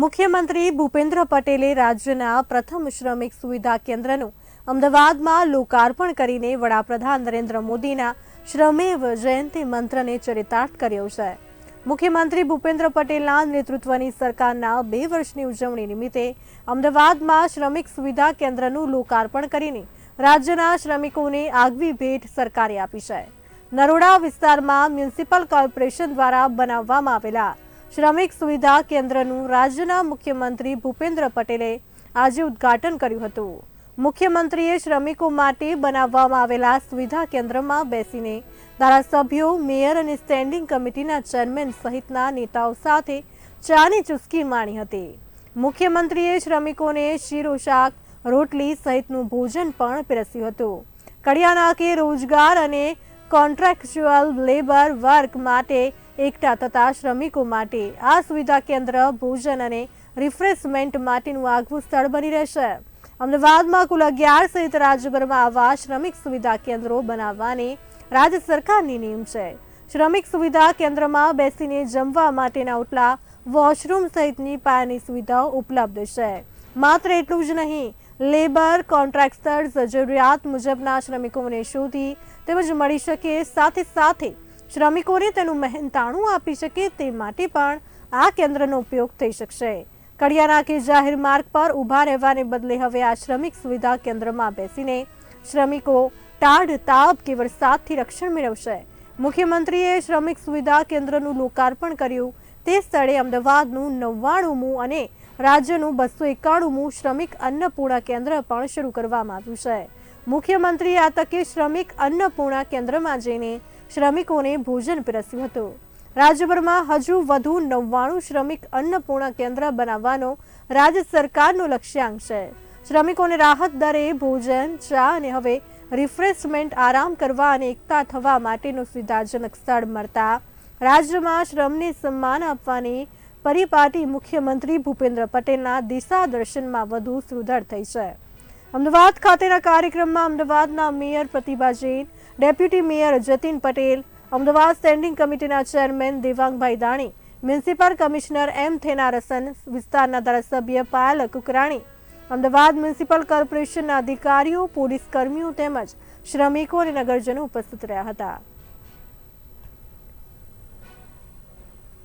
મુખ્યમંત્રી ભૂપેન્દ્ર પટેલે રાજ્યના પ્રથમ શ્રમિક સુવિધા કેન્દ્રનું અમદાવાદમાં લોકાર્પણ કરીને વડાપ્રધાન નરેન્દ્ર મોદીના શ્રમેવ જયંતિ મંત્રને ચરિતાર્થ કર્યો છે. મુખ્યમંત્રી ભૂપેન્દ્ર પટેલના નેતૃત્વની સરકારના બે વર્ષની ઉજવણી નિમિત્તે અમદાવાદમાં શ્રમિક સુવિધા કેન્દ્રનું લોકાર્પણ કરીને રાજ્યના શ્રમિકોને આગવી ભેટ સરકારે આપી છે. નરોડા વિસ્તારમાં મ્યુનિસિપલ કોર્પોરેશન દ્વારા બનાવવામાં આવેલા શ્રમિક સુવિધા કેન્દ્રનું રાજ્યના મુખ્યમંત્રી ભૂપેન્દ્ર પટેલે આજે ઉદ્ઘાટન કર્યું હતું. મુખ્યમંત્રીએ શ્રમિકો માટે બનાવવામાં આવેલા સુવિધા કેન્દ્રમાં બેસીને ધારાસભ્યો, મેયર અને સ્ટેન્ડિંગ કમિટીના ચેરમેન સહિતના નેતાઓ સાથે ચાની ચુસ્કી માણી હતી. મુખ્યમંત્રીએ શ્રમિકોને શીરો શાક, રોટલી સહિતનું ભોજન પણ પીરસ્યું હતું. કડિયાનાકે રોજગાર અને કોન્ટ્રાક્ચ્યુઅલ લેબર વર્ક માટે એકઠા થતા શ્રમિકો માટે આ સુવિધા કેન્દ્ર ભોજન અને રિફ્રેશમેન્ટ માટેનું આગવું સ્થળ બની રહેશે. અમદાવાદમાં કુલ અગિયાર સહિત રાજ્યભરમાં આવા શ્રમિક સુવિધા કેન્દ્રો બનાવવાની રાજ્ય સરકારની નેમ છે. શ્રમિક સુવિધા કેન્દ્રમાં બેસીને જમવા માટેના ઓટલા, વોશરૂમ સહિતની પાયાની સુવિધાઓ ઉપલબ્ધ છે. માત્ર એટલું જ નહીં, લેબર, કોન્ટ્રાક્ટર્સ, જરૂરિયાત મુજબના શ્રમિકોને શોધી તેમજ મળી શકે સાથે સાથે શ્રમિકોને તેનું મહેનતાણું આપી શકે તે માટે પણ આ કેન્દ્રનો ઉપયોગ થઈ શકશે. કડિયાના કે જાહેર માર્ગ પર ઊભા રહેવાને બદલે હવે આ શ્રમિક સુવિધા કેન્દ્રમાં બેસીને શ્રમિકો ટાઢ તાપ કે વરસાદથી રક્ષણ મેળવશે. મુખ્યમંત્રીએ શ્રમિક સુવિધા કેન્દ્રનું લોકાર્પણ કર્યું. તે સ્થળે અમદાવાદનું નવ્વાણુંમું અને રાજ્યનું બસો એકાણુંમું શ્રમિક અન્નપૂર્ણા કેન્દ્ર પણ શરૂ કરવામાં આવ્યું છે. મુખ્યમંત્રીએ આ તકે શ્રમિક અન્નપૂર્ણા કેન્દ્રમાં જઈને શ્રમિકોને ભોજન પીરસ્યું હતું. રાજ્યભરમાં હજુ વધુ નવ્વાણું શ્રમિક અન્નપૂર્ણા કેન્દ્ર બનાવવાનો રાજ્ય સરકારનો લક્ષ્યાંક છે. શ્રમિકોને રાહત દરે ભોજન, ચા અને હવે રિફ્રેશમેન્ટ આરામ કરવા અને એકતા થવા માટેનું સુવિધાજનક સ્થળ મળતા રાજ્યમાં શ્રમને સન્માન આપવાની પરિપાટી મુખ્યમંત્રી ભૂપેન્દ્ર પટેલના દિશા દર્શનમાં વધુ સુદૃઢ થઈ છે. અમદાવાદ ખાતેના કાર્યક્રમમાં અમદાવાદના mayor Pratibha Jain, deputy mayor Jatin Patel, Ahmedabad standing કમિટીના chairman Devangbhai Dani, municipal commissioner M Thennarasan, વિસ્તારના ધારાસભ્ય પાયલ કુકરાણી, અમદાવાદ મ્યુનિસિપલ કોર્પોરેશનના અધિકારીઓ પોલીસ કર્મીઓ તેમજ શ્રમિકો અને નગરજનો ઉપસ્થિત રહ્યા હતા.